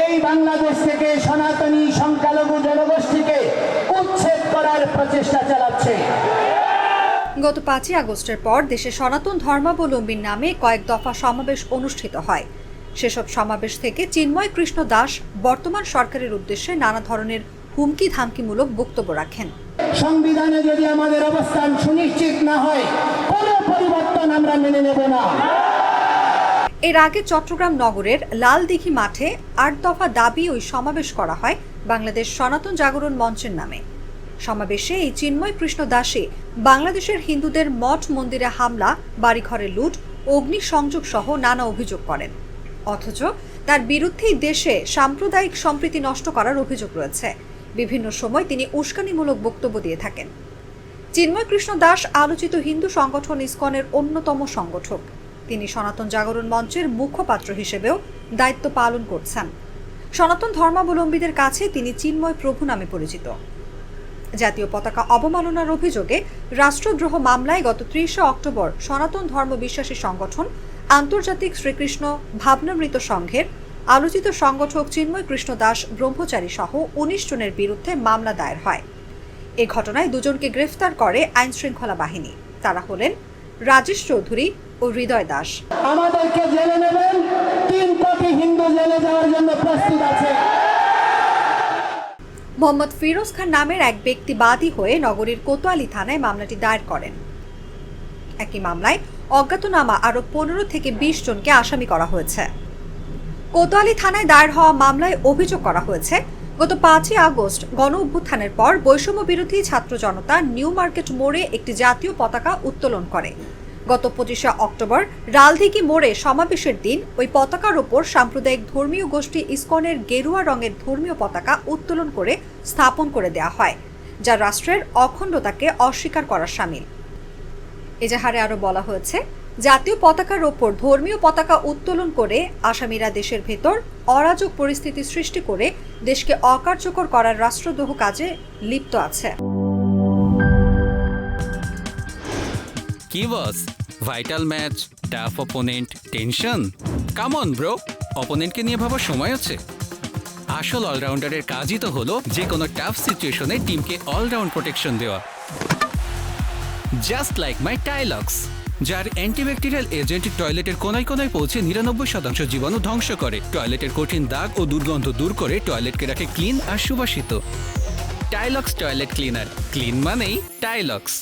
এই বাংলাদেশ থেকে সনাতনী সংখ্যালঘু জনগোষ্ঠীকে উচ্ছেদ করার প্রচেষ্টা চালাচ্ছে। গত পাঁচই আগস্টের পর দেশে সনাতন ধর্মাবলম্বীর নামে কয়েক দফা সমাবেশ অনুষ্ঠিত হয়। সেসব সমাবেশ থেকে চিন্ময় কৃষ্ণ দাস বর্তমান সরকারের উদ্দেশ্যে নানা ধরনের হুমকি ধামকিমূলক বক্তব্য রাখেন। সংবিধানে যদি আমাদের অবস্থান সুনিশ্চিত না হয় কোনো পরিবর্তন আমরা মেনে নেব না। এর আগে চট্টগ্রাম নগরের লালদিঘি মাঠে আট দফা দাবি ওই সমাবেশ করা হয় বাংলাদেশ সনাতন জাগরণ মঞ্চের নামে। সমাবেশে এই চিন্ময় কৃষ্ণ দাসে বাংলাদেশের হিন্দুদের মঠ মন্দিরে হামলা, বাড়িঘরে লুট অগ্নি সংযোগ সহ নানা অভিযোগ করেন। অথচ তার বিরুদ্ধেই দেশে সাম্প্রদায়িক সম্প্রীতি নষ্ট করার অভিযোগ রয়েছে। বিভিন্ন সময় তিনি উস্কানিমূলক বক্তব্য দিয়ে থাকেন। চিন্ময় কৃষ্ণ দাস আলোচিত হিন্দু সংগঠন ইসকনের অন্যতম সংগঠক। তিনি সনাতন জাগরণ মঞ্চের মুখপাত্র হিসেবেও দায়িত্ব পালন করছেন। সনাতন ধর্মাবলম্বীদের কাছে তিনি চিন্ময় প্রভু নামে পরিচিত। জাতীয় পতাকা অবমাননার অভিযোগে রাষ্ট্রদ্রোহ মামলায় গত ত্রিশে অক্টোবর সনাতন ধর্ম বিশ্বাসী সংগঠন আন্তর্জাতিক শ্রীকৃষ্ণ ভাবনামৃত সংঘের আলোচিত সংগঠক চিন্ময় কৃষ্ণ দাস ব্রহ্মচারী সহ উনিশ জনের বিরুদ্ধে মামলা দায়ের হয়। এ ঘটনায় দুজনকে গ্রেফতার করে আইন শৃঙ্খলা বাহিনী। তারা হলেন রাজেশ চৌধুরী ও হৃদয় দাস। আমাদেরকে জেলে নেবেন। তিন কোটি হিন্দু জেলে যাওয়ার জন্য প্রস্তুত আছে। মোহাম্মদ ফিরোজ খান নামের এক ব্যক্তি বাদী হয়ে নগরীর কোতোয়ালি থানায় মামলাটি দায়ের করেন। একই মামলায় অজ্ঞাতনামা আরও পনেরো থেকে বিশ জনকে আসামি করা হয়েছে। কোতোয়ালি থানায় দায়ের হওয়া মামলায় অভিযোগ করা হয়েছে গত পাঁচই আগস্ট গণ অভ্যুত্থানের পর বৈষম্য বিরোধী ছাত্র জনতা নিউ মার্কেট মোড়ে একটি জাতীয় পতাকা উত্তোলন করে। গত পঁচিশে অক্টোবর রালদিঘি মোড়ে সমাবেশের দিন ওই পতাকার ওপর সাম্প্রদায়িক ধর্মীয় গোষ্ঠী ইসকনের গেরুয়া রঙের ধর্মীয় পতাকা উত্তোলন করে স্থাপন করে দেওয়া হয়, যা রাষ্ট্রের অখণ্ডতাকে অস্বীকার করার সামিল। এজাহারে আরও বলা হয়েছে, জাতীয় পতাকার ওপর ধর্মীয় পতাকা উত্তোলন করে আসামিরা দেশের ভেতর অরাজক পরিস্থিতি সৃষ্টি করে দেশকে অকার্যকর করার রাষ্ট্রদ্রোহ কাজে লিপ্ত আছে। কি boss? Vital match tough opponent tension come on bro অপোনেন্টকে নিয়ে ভাবার সময় আছে। আসল অলরাউন্ডারের কাজই তো হলো যে কোনো টাফ সিচুয়েশনে টিমকে অলরাউন্ড প্রোটেকশন দেওয়া। জাস্ট লাইক মাই টাইলক্স যার অ্যান্টিব্যাকটেরিয়াল এজেন্ট টয়লেটের কোনায় কোনায় পৌঁছে নিরানব্বই শতাংশ জীবাণু ধ্বংস করে। টয়লেটের কঠিন দাগ ও দুর্গন্ধ দূর করে টয়লেটকে রাখে ক্লিন আর সুবাসিত। টাইলক্স টয়লেট ক্লিনার ক্লিন মানেই টাইলক্স